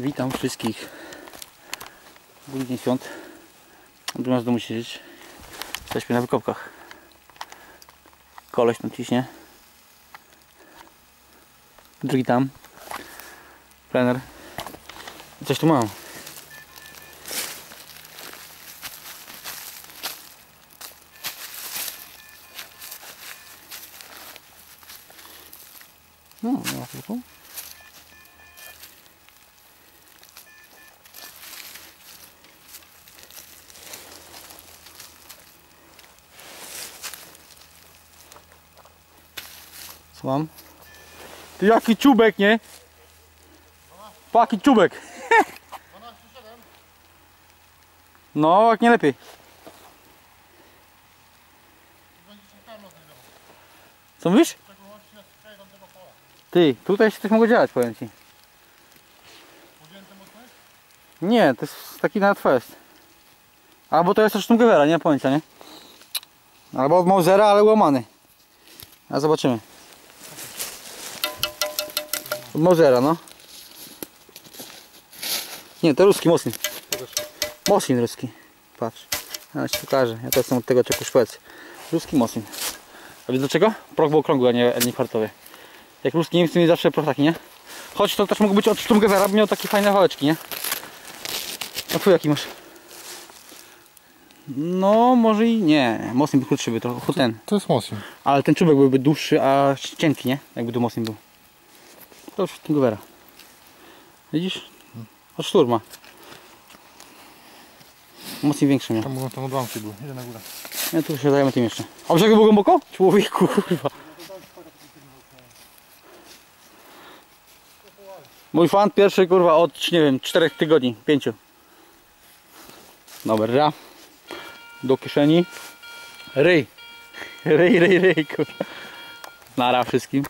Witam wszystkich. Dzień świąt. Z domu siedzieć. Jesteśmy na wykopkach. Koleś tam ciśnie. Drugi tam. Plener. Coś tu mam. No, nie ma tylko. Co mam? Ty jaki czubek, nie? Paki czubek. No, jak nie lepiej. Co mówisz? Ty, tutaj się coś mogło dziać, powiem ci. Nie, to jest taki nawet fest. Albo to jest też Stumgewera, nie mam pojęcia, nie? Albo od Mausera, ale łamany. A zobaczymy. Mausera, no. Nie, to ruski Moslin. Moslin ruski. Patrz. Ja ci pokażę. Ja to jestem od tego czeku Szwecji. Ruski Moslin. A wiesz dlaczego? Proch był okrągły, a nie, a nie kwartowy. Jak ruski Niemcy mieli zawsze proch taki, nie? Choć to też mógł być od Sturmgewera, miał takie fajne wałeczki, nie? A tu jaki masz? No, może i nie. Moslin był krótszy, by trochę ten. To jest Mosin. Ale ten czubek byłby dłuższy, a cienki, nie? Jakby tu mocniej był. To już Sturmgewera. Widzisz? Od szturma. Mocniej większy miał. Tam tam odłamki były. Idę na górę. Ja tu się zajmę tym jeszcze. A brzegu był głęboko? Człowieku, kurwa. Mój fan pierwszy, kurwa, od, nie wiem, 4 tygodni, 5. Dobra. Do kieszeni. Ryj. Ryj, ryj, ryj, kurwa. Nara wszystkim.